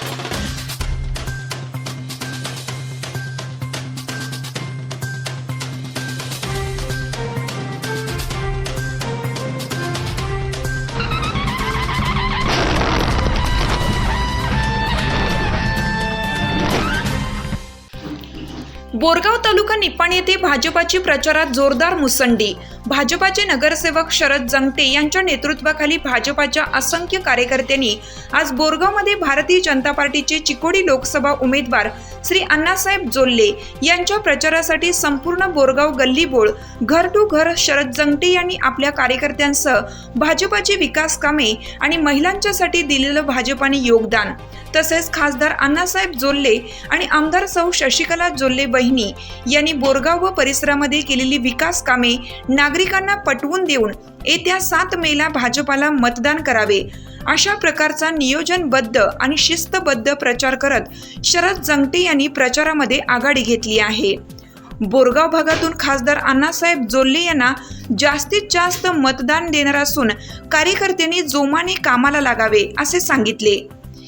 Thank you. Borgaon तालुका निपाणी येथे भाजपाची प्रचारात जोरदार मुसंडी. भाजपाचे नगरसेवक शरद जंगटे यांच्या नेतृत्वाखाली भाजपाच्या असंख्य कार्यकर्त्यांनी आज बोरगावमध्ये भारतीय जनता पार्टीचे चिकोडी लोकसभा उमेदवार श्री अण्णासाहेब जोल्ले यांच्या प्रचारासाठी संपूर्ण बोरगाव गल्लीबोळ घर टू घर शरद जंगटे यांनी आपल्या कार्यकर्त्यांसह भाजपाची विकास कामे आणि महिलांच्यासाठी दिलेलं भाजपाने योगदान. तसेच खासदार अण्णासाहेब जोल्ले आणि आमदार सौ शशिकला जोल्ले बहिणी यांनी बोरगाव व परिसरामध्ये केलेली विकास कामे नागरिकांना पटवून देऊन येत्या सात मेला भाजपाला मतदान करावे. अशा प्रकारचा नियोजनबद्ध आणि शिस्तबद्ध प्रचार करत शरद जंगटे यांनी प्रचारामध्ये आघाडी घेतली आहे. बोरगाव भागातून खासदार अण्णासाहेब जोल्ले यांना जास्तीत जास्त मतदान देणार असून कार्यकर्त्यांनी जोमाने कामाला लागावे असे सांगितले.